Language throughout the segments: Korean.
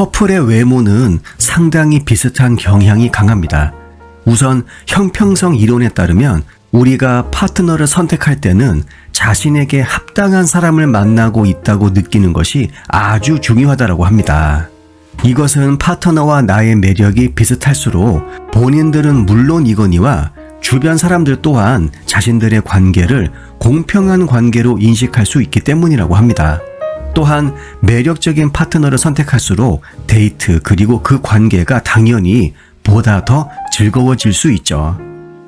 커플의 외모는 상당히 비슷한 경향이 강합니다. 우선 형평성 이론에 따르면 우리가 파트너를 선택할 때는 자신에게 합당한 사람을 만나고 있다고 느끼는 것이 아주 중요하다고 합니다. 이것은 파트너와 나의 매력이 비슷할수록 본인들은 물론이거니와 주변 사람들 또한 자신들의 관계를 공평한 관계로 인식할 수 있기 때문이라고 합니다. 또한 매력적인 파트너를 선택할수록 데이트 그리고 그 관계가 당연히 보다 더 즐거워질 수 있죠.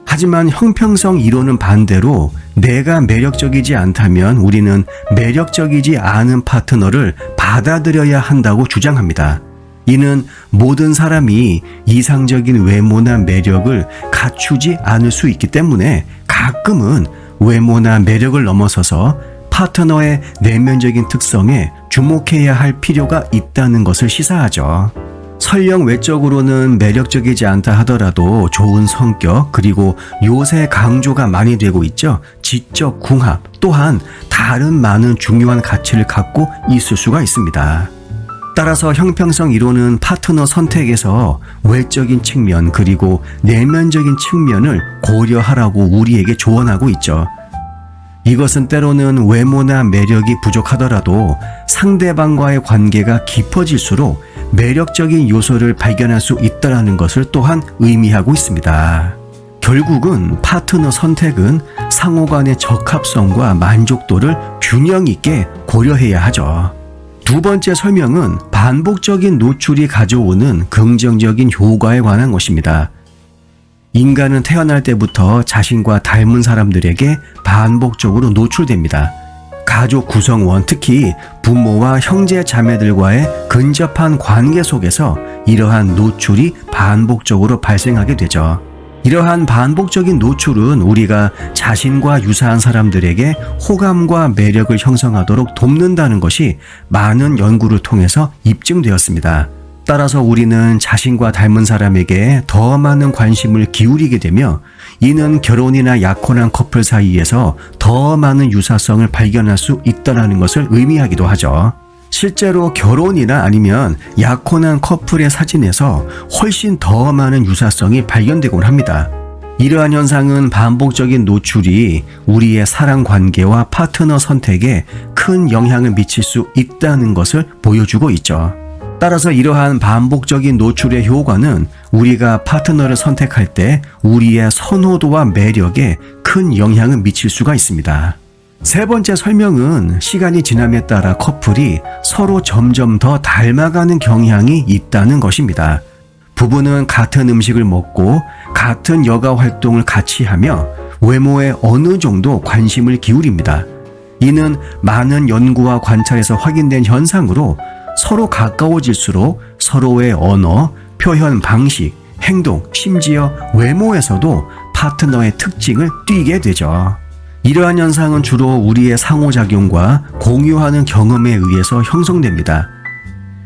하지만 형평성 이론은 반대로 내가 매력적이지 않다면 우리는 매력적이지 않은 파트너를 받아들여야 한다고 주장합니다. 이는 모든 사람이 이상적인 외모나 매력을 갖추지 않을 수 있기 때문에 가끔은 외모나 매력을 넘어서서 파트너의 내면적인 특성에 주목해야 할 필요가 있다는 것을 시사하죠. 설령 외적으로는 매력적이지 않다 하더라도 좋은 성격 그리고 요새 강조가 많이 되고 있죠. 지적 궁합 또한 다른 많은 중요한 가치를 갖고 있을 수가 있습니다. 따라서 형평성 이론은 파트너 선택에서 외적인 측면 그리고 내면적인 측면을 고려하라고 우리에게 조언하고 있죠. 이것은 때로는 외모나 매력이 부족하더라도 상대방과의 관계가 깊어질수록 매력적인 요소를 발견할 수 있다는 것을 또한 의미하고 있습니다. 결국은 파트너 선택은 상호 간의 적합성과 만족도를 균형 있게 고려해야 하죠. 두 번째 설명은 반복적인 노출이 가져오는 긍정적인 효과에 관한 것입니다. 인간은 태어날 때부터 자신과 닮은 사람들에게 반복적으로 노출됩니다. 가족 구성원, 특히 부모와 형제 자매들과의 근접한 관계 속에서 이러한 노출이 반복적으로 발생하게 되죠. 이러한 반복적인 노출은 우리가 자신과 유사한 사람들에게 호감과 매력을 형성하도록 돕는다는 것이 많은 연구를 통해서 입증되었습니다. 따라서 우리는 자신과 닮은 사람에게 더 많은 관심을 기울이게 되며 이는 결혼이나 약혼한 커플 사이에서 더 많은 유사성을 발견할 수 있다는 것을 의미하기도 하죠. 실제로 결혼이나 아니면 약혼한 커플의 사진에서 훨씬 더 많은 유사성이 발견되곤 합니다. 이러한 현상은 반복적인 노출이 우리의 사랑 관계와 파트너 선택에 큰 영향을 미칠 수 있다는 것을 보여주고 있죠. 따라서 이러한 반복적인 노출의 효과는 우리가 파트너를 선택할 때 우리의 선호도와 매력에 큰 영향을 미칠 수가 있습니다. 세 번째 설명은 시간이 지남에 따라 커플이 서로 점점 더 닮아가는 경향이 있다는 것입니다. 부부는 같은 음식을 먹고 같은 여가 활동을 같이 하며 외모에 어느 정도 관심을 기울입니다. 이는 많은 연구와 관찰에서 확인된 현상으로 서로 가까워질수록 서로의 언어, 표현 방식, 행동, 심지어 외모에서도 파트너의 특징을 띠게 되죠. 이러한 현상은 주로 우리의 상호작용과 공유하는 경험에 의해서 형성됩니다.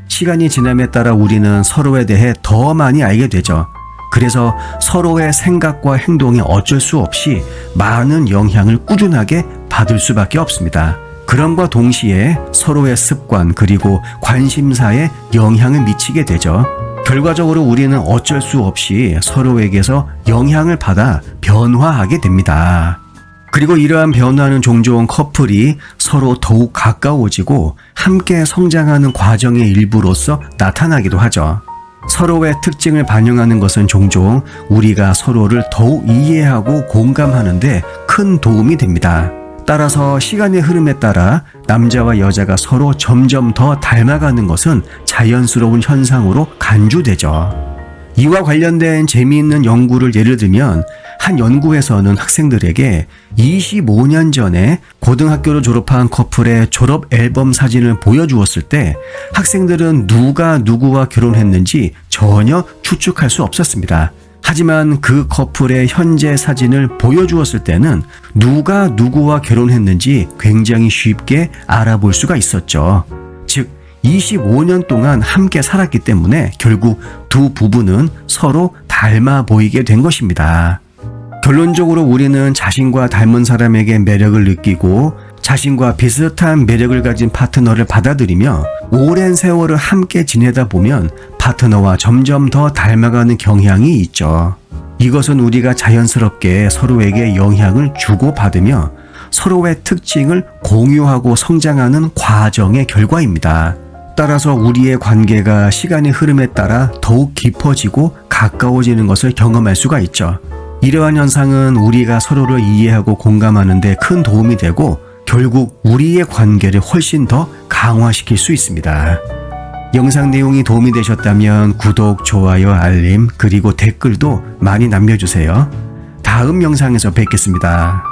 시간이 지남에 따라 우리는 서로에 대해 더 많이 알게 되죠. 그래서 서로의 생각과 행동에 어쩔 수 없이 많은 영향을 꾸준하게 받을 수밖에 없습니다. 그럼과 동시에 서로의 습관 그리고 관심사에 영향을 미치게 되죠. 결과적으로 우리는 어쩔 수 없이 서로에게서 영향을 받아 변화하게 됩니다. 그리고 이러한 변화는 종종 커플이 서로 더욱 가까워지고 함께 성장하는 과정의 일부로서 나타나기도 하죠. 서로의 특징을 반영하는 것은 종종 우리가 서로를 더욱 이해하고 공감하는데 큰 도움이 됩니다. 따라서 시간의 흐름에 따라 남자와 여자가 서로 점점 더 닮아가는 것은 자연스러운 현상으로 간주되죠. 이와 관련된 재미있는 연구를 예를 들면 한 연구에서는 학생들에게 25년 전에 고등학교를 졸업한 커플의 졸업 앨범 사진을 보여주었을 때 학생들은 누가 누구와 결혼했는지 전혀 추측할 수 없었습니다. 하지만 그 커플의 현재 사진을 보여주었을 때는 누가 누구와 결혼했는지 굉장히 쉽게 알아볼 수가 있었죠. 즉, 25년 동안 함께 살았기 때문에 결국 두 부부는 서로 닮아 보이게 된 것입니다. 결론적으로 우리는 자신과 닮은 사람에게 매력을 느끼고 자신과 비슷한 매력을 가진 파트너를 받아들이며 오랜 세월을 함께 지내다 보면 파트너와 점점 더 닮아가는 경향이 있죠. 이것은 우리가 자연스럽게 서로에게 영향을 주고받으며 서로의 특징을 공유하고 성장하는 과정의 결과입니다. 따라서 우리의 관계가 시간의 흐름에 따라 더욱 깊어지고 가까워지는 것을 경험할 수가 있죠. 이러한 현상은 우리가 서로를 이해하고 공감하는 데 큰 도움이 되고 결국 우리의 관계를 훨씬 더 강화시킬 수 있습니다. 영상 내용이 도움이 되셨다면 구독, 좋아요, 알림, 그리고 댓글도 많이 남겨주세요. 다음 영상에서 뵙겠습니다.